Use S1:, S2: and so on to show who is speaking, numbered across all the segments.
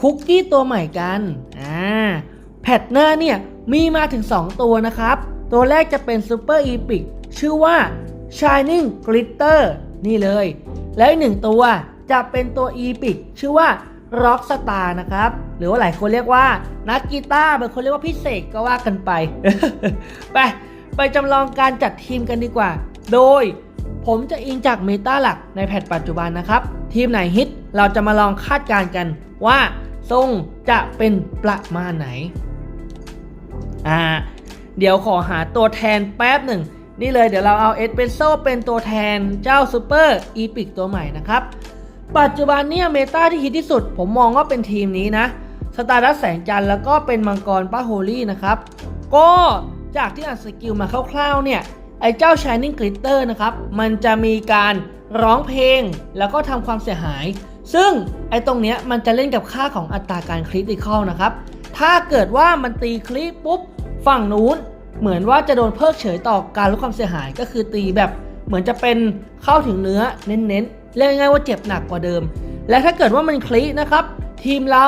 S1: คุกกี้ตัวใหม่กันอ่าแพทหน้าเนี่ยมีมาถึง 2 ตัวนะครับ ตัวแรกจะเป็น Super Epic ชื่อว่า Shining Glitter นี่เลย แล้วอีกหนึ่งตัวจะเป็นตัว Epic ชื่อว่า Rock Star นะครับ หรือว่าหลายคนเรียกว่านักกีตาร์บางคนเรียกว่าพิเศษก็ว่ากันไป ไป ไปจำลองการจัดทีมกันดีกว่า โดยผมจะอิงจากเมตาหลักในแพทปัจจุบันนะครับ ทีมไหนฮิตเราจะมาลองคาดการณ์กันว่า ทรงจะเป็นประมาณไหน อ่า เดี๋ยวขอหาตัวแทนแป๊บหนึ่ง นี่เลยเดี๋ยวเราเอาเอสเปรสโซ่เป็นตัวแทนเจ้าซูเปอร์อีพิกตัวใหม่นะครับ ปัจจุบันเนี่ยเมตาที่ฮิตที่สุด ผมมองว่าเป็นทีมนี้นะ สตาร์ดัสแสงจันทร์แล้วก็เป็นมังกรป้าโฮลี่นะครับ ก็จากที่อ่านสกิลมาคร่าวๆเนี่ย ไอ้เจ้า Shining Glitter นะครับ มันจะมีการร้องเพลงแล้วก็ทำความเสียหาย ซึ่งไอ้ตรงเนี้ยมันจะเล่นกับค่าของอัตราการคริติคอลนะครับ ถ้าเกิดว่ามันตีคลิปปุ๊บฝั่งนู้นเหมือนว่าจะโดนเพิกเฉยต่อการลดความเสียหายก็คือตีแบบเหมือนจะเป็นเข้าถึงเนื้อเน้นๆ เรียกง่ายว่าเจ็บหนักกว่าเดิม และถ้าเกิดว่ามันคลินะครับ ทีมเรา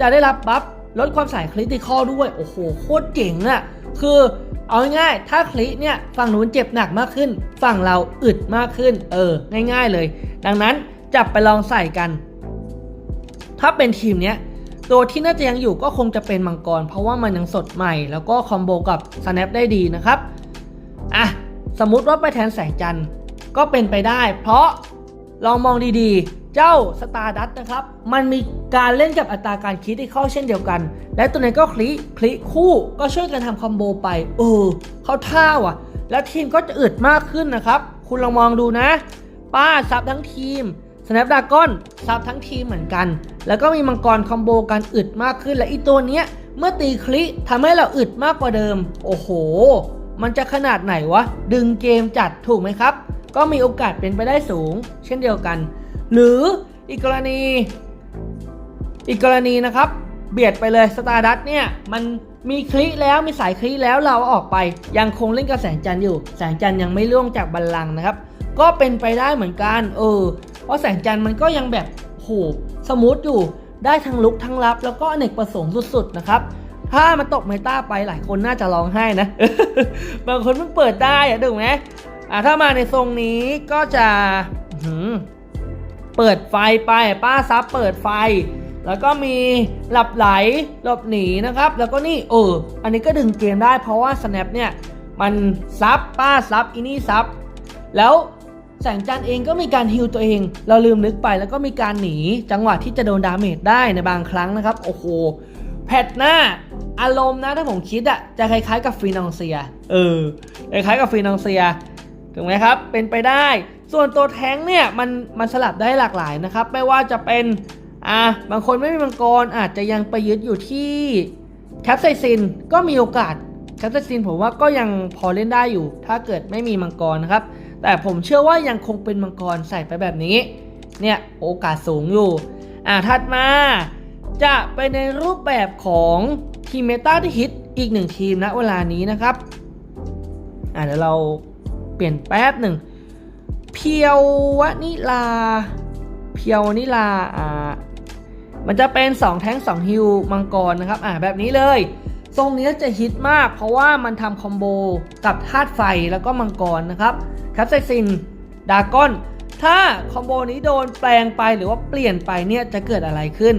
S1: จะได้รับบัฟลดความสายคริติคอลด้วย โอ้โห โคตรเจ๋งอะคือเอาง่ายๆ ถ้าคลิเนี่ยฝั่งนู้นเจ็บหนักมากขึ้น ฝั่งเราอึดมากขึ้น เออ ง่าย ๆ เลย ดังนั้น จับไปลองใส่กัน ถ้าเป็นทีมเนี้ยตัวที่น่าจะยังอยู่ก็คงจะเป็นมังกร เพราะว่ามันยังสดใหม่ แล้วก็คอมโบกับ snap ได้ดีนะครับอะสมมุติว่าไปแทนแสงจันทร์ก็เป็นไปได้ เพราะลองมองดีๆ เจ้าสตาร์ดัตนะครับ มันมีการเล่นกับอัตราการคลิที่เข้าเช่นเดียวกัน และตัวนั้ก็คลิกคลิกคู่ก็ช่วยกันทำคอมโบไป เออเขาท่าว่ะ แล้วทีมก็จะอึดมากขึ้นนะครับ คุณลองมองดูนะ ป้าซับทั้งทีม Snapdragon ซับทั้งทีเหมือนกัน แล้วก็มีมังกรคอมโบกันอึดมากขึ้นและอีตัวเนี้ยเมื่อตีคลิทำให้เราอึดมากกว่าเดิม โอ้โห มันจะขนาดไหนวะ ดึงเกมจัดถูกไหมครับ ก็มีโอกาสเป็นไปได้สูง เช่นเดียวกัน หรืออีกกรณี อีกกรณีนะครับ เบียดไปเลยสตาร์ดัตเนี่ยมันมีคลิแล้วมีสายคลิแล้วเราอาออกไป ยังคงเล่นกับแสงจันทร์อยู่ แสงจันทร์ยังไม่ล่วงจากบัลลังก์นะครับ ก็เป็นไปได้เหมือนกัน เออ เพราะแสงจันทร์มันก็ยังแบบโหสมูทอยู่ได้ทั้งลุกทั้งรับ แล้วก็อเนกประสงค์สุดๆนะครับ ถ้ามันตกเมตาไปหลายคนน่าจะร้องไห้นะ บางคนเพิ่งเปิดได้อะถูกไหมอ่าถ้ามาในทรงนี้ก็จะเปิดไฟไปป้าซับเปิดไฟ แล้วก็มีหลับไหลหลบหนีนะครับ แล้วก็นี่เอออันนี้ก็ดึงเกมได้เพราะว่า snap เนี่ยมันซับป้าซับอีนี่ซับแล้ว แสงจันเองก็มีการฮิลตัวเอง เราลืมนึกไปแล้วก็มีการหนีจังหวะที่จะโดนดาเมจได้ในบางครั้งนะครับ โอ้โห แพทหน้า อารมณ์นะถ้าผมคิดอะจะคล้ายๆกับฟีนองเซีย เออ คล้ายๆกับฟีนองเซีย ถูกไหมครับ เป็นไปได้ ส่วนตัวแท้งเนี่ยมันมันสลับได้หลากหลายนะครับ ไม่ว่าจะเป็น อะบางคนไม่มีมังกรอาจจะยังไปยึดอยู่ที่แคปไซซินก็มีโอกาสแคปไซซินผมว่าก็ยังพอเล่นได้อยู่ ถ้าเกิดไม่มีมังกรนะครับ แต่ผมเชื่อว่ายังคงเป็นมังกรใส่ไปแบบนี้ เนี่ยโอกาสสูงอยู่ อะถัดมา จะไปในรูปแบบของทีมเมตาที่ฮิตอีกหนึ่งทีมณเวลานี้นะครับ อะเดี๋ยวเราเปลี่ยนแป๊บหนึ่ง เพียววนิลา เพียววนิลา อ่า มันจะเป็น 2 แท้ง2ฮิวมังกรนะครับ อ่าแบบนี้เลย ทรงนี้จะฮิตมาก เพราะว่ามันทำคอมโบกับธาตุไฟแล้วก็มังกรนะครับแคปไซซินดากอน ถ้าคอมโบนี้โดนแปลงไปหรือว่าเปลี่ยนไปเนี่ยจะเกิดอะไรขึ้น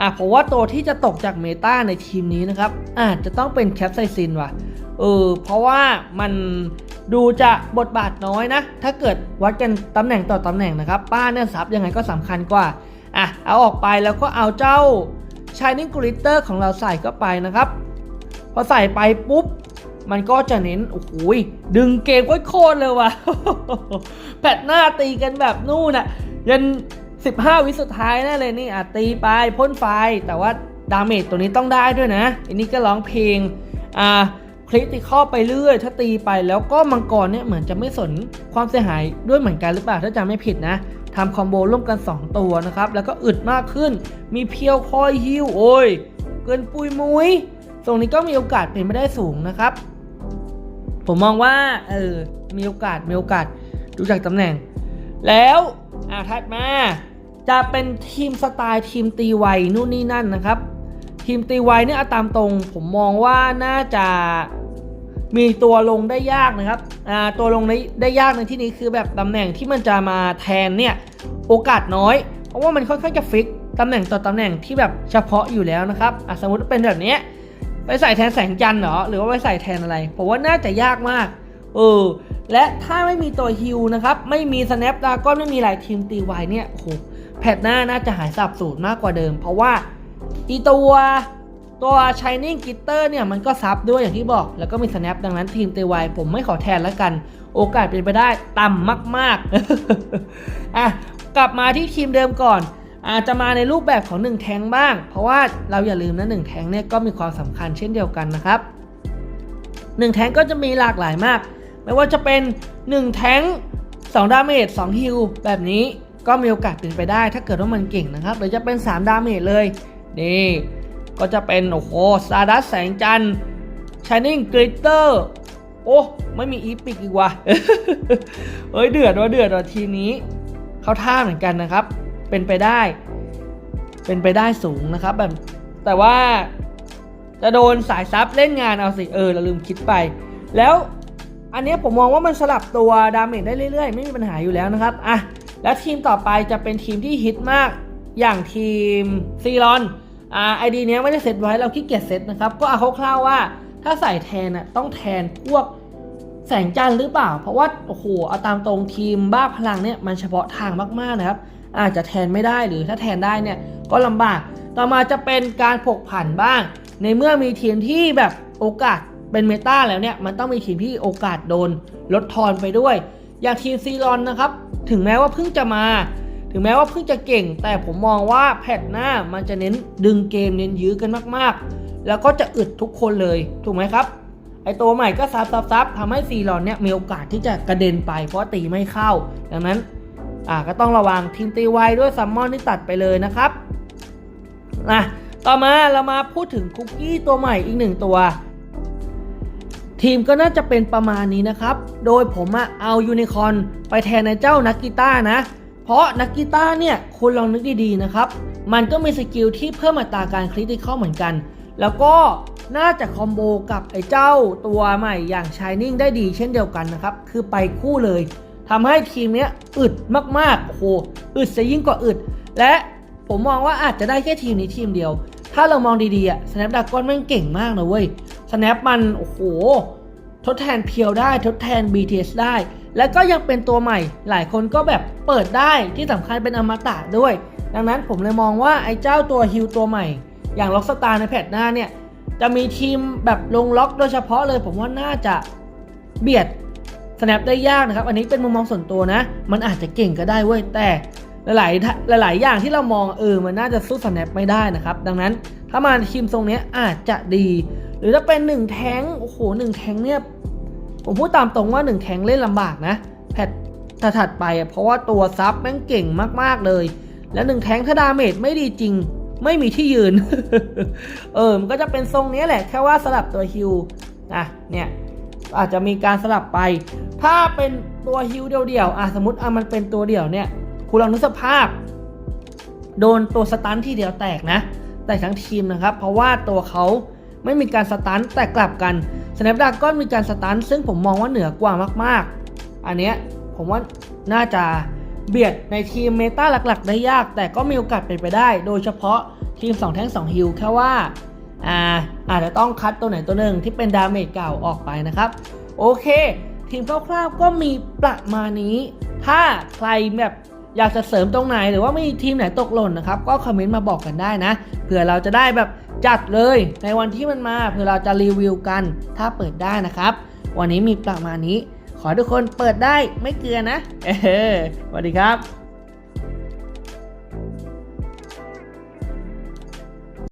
S1: อะผมว่าตัวที่จะตกจากเมตาในทีมนี้นะครับอาจจะต้องเป็นแคปไซซินว่ะเออเพราะว่ามันดูจะบทบาทน้อยนะ ถ้าเกิดวัดกันตำแหน่งต่อตำแหน่งนะครับ ป้าเนี่ยซับยังไงก็สำคัญกว่าอะเอาออกไปแล้วก็เอาเจ้า Shining Glitter ของเราใส่เข้าไปนะครับ พอใส่ไปปุ๊บ มันก็จะเน้น โอ้โหยดึงเกมโคตรเลยว่ะแพทหน้าตีกันแบบนู่นน่ะ ยัน 15 วิสุดท้ายแน่เลยนี่อะตีไปพ่นไฟ แต่ว่าดาเมจตัวนี้ต้องได้ด้วยนะ อันนี้ก็ร้องเพลง อ่าคริติคอลไปเรื่อย ถ้าตีไปแล้วก็มังกรเนี่ยเหมือนจะไม่สนความเสียหายด้วยเหมือนกันหรือเปล่า ถ้าจำไม่ผิดนะทำคอมโบร่วมกัน 2 ตัวนะครับ แล้วก็อึดมากขึ้น มีเพียวคอยฮิวโอ้ย เกินปุยมุย ตรงนี้ก็มีโอกาสเป็นไปได้สูงนะครับ ผมมองว่าเออมีโอกาสมีโอกาสดูจากตำแหน่ง แล้วอ่าถัดมาจะเป็นทีมสไตล์ทีมตีไวนู่นนี่นั่นนะครับ ทีมตีไวเนี่ยเอาตามตรง ผมมองว่าน่าจะมีตัวลงได้ยากนะครับอ่าตัวลงได้ได้ยากในที่นี้คือแบบตำแหน่งที่มันจะมาแทนเนี่ยโอกาสน้อย เพราะว่ามันค่อนข้างจะฟิกตำแหน่งต่อตำแหน่งที่แบบเฉพาะอยู่แล้วนะครับอะสมมติเป็นแบบนี้ ไปใส่แทนแสงจันทร์เหรอ หรือว่าไปใส่แทนอะไร ผมว่าน่าจะยากมาก เออ และถ้าไม่มีตัวฮิวนะครับ ไม่มี snap ดาก็ไม่มีหลายทีมตีไวเนี่ยโหแพทหน้าน่าจะหายสับสูตรมากกว่าเดิม เพราะว่าอีตัวตัว Shining Glitter เนี่ยมันก็ซับด้วยอย่างที่บอก แล้วก็มี snap ดังนั้นทีมตีไวผมไม่ขอแทนแล้วกัน โอกาสเป็นไปได้ต่ำมาก ๆ อะ กลับมาที่ทีมเดิมก่อน อาจจะมาในรูปแบบของ 1 แทงบ้าง เพราะว่าเราอย่าลืมนะ1แทงเนี่ยก็มีความสำคัญเช่นเดียวกันนะครับ1แทงก็จะมีหลากหลายมาก ไม่ว่าจะเป็น 1 แทง2ดาเมจ2ฮิลแบบนี้ก็มีโอกาสเป็นไปได้ ถ้าเกิดว่ามันเก่งนะครับหรือจะเป็น 3 ดาเมจเลยนี่ก็จะเป็นโอ้โหซาดัสแสงจันทร์ Shining Glitter โอ้ไม่มีอีพิกอีกว่ะเฮ้ยเดือดว่ะเดือดว่ะทีนี้เข้าท่าเหมือนกันนะครับ เป็นไปได้ เป็นไปได้สูงนะครับแบบแต่ว่าจะโดนสายซับเล่นงานเอาสิเออเราลืมคิดไป แล้วอันนี้ผมมองว่ามันสลับตัวดาเมจได้เรื่อยๆ ไม่มีปัญหาอยู่แล้วนะครับอะแล้วทีมต่อไปจะเป็นทีมที่ฮิตมากอย่างทีมซีรอนอ่าไอดีเนี้ยไม่ได้เซตไว้เราขี้เกียจเซตนะครับ ก็เอาคร่าวๆว่า ถ้าใส่แทนอะต้องแทนพวกแสงจันทร์หรือเปล่า เพราะว่า โอ้โห เอาตามตรงทีมบ้าพลังเนี่ยมันเฉพาะทางมากๆนะครับ อาจจะแทนไม่ได้หรือถ้าแทนได้เนี่ยก็ลำบาก ต่อมาจะเป็นการผกผันบ้าง ในเมื่อมีทีมที่แบบโอกาสเป็นเมตาแล้วเนี่ยมันต้องมีทีมที่โอกาสโดนลดทอนไปด้วย อย่างทีมซีรอนนะครับ ถึงแม้ว่าเพิ่งจะมา ถึงแม้ว่าเพิ่งจะเก่ง แต่ผมมองว่าแพทหน้ามันจะเน้นดึงเกมเน้นยื้อกันมากๆ แล้วก็จะอึดทุกคนเลยถูกไหมครับไอตัวใหม่ก็ซับซับซับทำให้ซีรอนเนี่ยมีโอกาสที่จะกระเด็นไปเพราะตีไม่เข้า ดังนั้น อ่าก็ต้องระวังทีมตีไวด้วยซัมมอนที่ตัดไปเลยนะครับนะต่อมาเรามาพูดถึงคุกกี้ตัวใหม่อีกหนึ่งตัว ทีมก็น่าจะเป็นประมาณนี้นะครับ โดยผมอะเอายูนิคอร์นไปแทนในเจ้านักกีตาร์นะ เพราะนักกีตาร์เนี่ยคุณลองนึกดีๆนะครับ มันก็มีสกิลที่เพิ่มอัตราการคริติคอลเหมือนกัน แล้วก็น่าจะคอมโบกับไอ้เจ้าตัวใหม่อย่าง Shining ได้ดีเช่นเดียวกันนะครับ คือไปคู่เลย ทำให้ทีมเนี้ยอึดมากๆโอ้โหอึดจะยิ่งกว่าอึด และผมมองว่าอาจจะได้แค่ทีมนี้ทีมเดียว ถ้าเรามองดีๆอะ Snapdragon ม่งเก่งมากนะเว้ย Snap มันโอ้โหทดแทนเพียวได้ทดแทน BTS ได้ และก็ยังเป็นตัวใหม่ หลายคนก็แบบเปิดได้ที่สำคัญเป็นอมตะด้วย ดังนั้นผมเลยมองว่าไอ้เจ้าตัวฮิวตัวใหม่ อย่างล็อกสตาร์ในแพทหน้าเนี่ย จะมีทีมแบบลงล็อกโดยเฉพาะเลยผมว่าน่าจะเบียด snap ได้ยากนะครับ อันนี้เป็นมุมมองส่วนตัวนะ มันอาจจะเก่งก็ได้เว้ย แต่หลายๆหลาย ๆ อย่างที่เรามองเออ มันน่าจะสู้ snap ไม่ได้นะครับ ดังนั้นถ้ามาทีมทรงนี้อาจจะดี หรือถ้าเป็นหนึ่งแทงโอ้โหหนึ่งแทงเนี่ย ผมพูดตามตรงว่าหนึ่งแทงเล่นลำบากนะ แพทถัดไป เพราะว่าตัวซับแม่งเก่งมากๆเลย แล้วหนึ่งแทงถ้าดาเมจไม่ดีจริง ไม่มีที่ยืน เออ มันก็จะเป็นทรงนี้แหละ แค่ว่าสลับตัวฮิวนะเนี่ย อาจจะมีการสลับไป ถ้าเป็นตัวฮิวเดี่ยวๆอะสมมติอะมันเป็นตัวเดี่ยวเนี่ยคุณลองนึกสภาพ โดนตัวสตันที่เดียวแตกนะ แตกทั้งทีมนะครับ เพราะว่าตัวเขาไม่มีการสตันแต่กลับกัน Snapdragon มีการสตันซึ่งผมมองว่าเหนือกว่ามากๆ อันเนี้ยผมว่าน่าจะเบียดในทีมเมตาหลักๆ ได้ยาก แต่ก็มีโอกาสเป็นไปได้ โดยเฉพาะทีม 2 แท่ง2ฮิลแค่ว่า อ่าอาจจะต้องคัดตัวไหนตัวหนึ่งที่เป็นดาเมจเก่าออกไปนะครับ โอเค ทีมคร่าวๆก็มีประมาณนี้ ถ้าใครแบบอยากจะเสริมตรงไหนหรือว่ามีทีมไหนตกหล่นนะครับ ก็คอมเมนต์มาบอกกันได้นะเผื่อเราจะได้แบบจัดเลยในวันที่มันมาเผื่อเราจะรีวิวกันถ้าเปิดได้นะครับ วันนี้มีประมาณนี้ ขอทุกคนเปิดได้ไม่เกลือนะเออสวัสดีครับ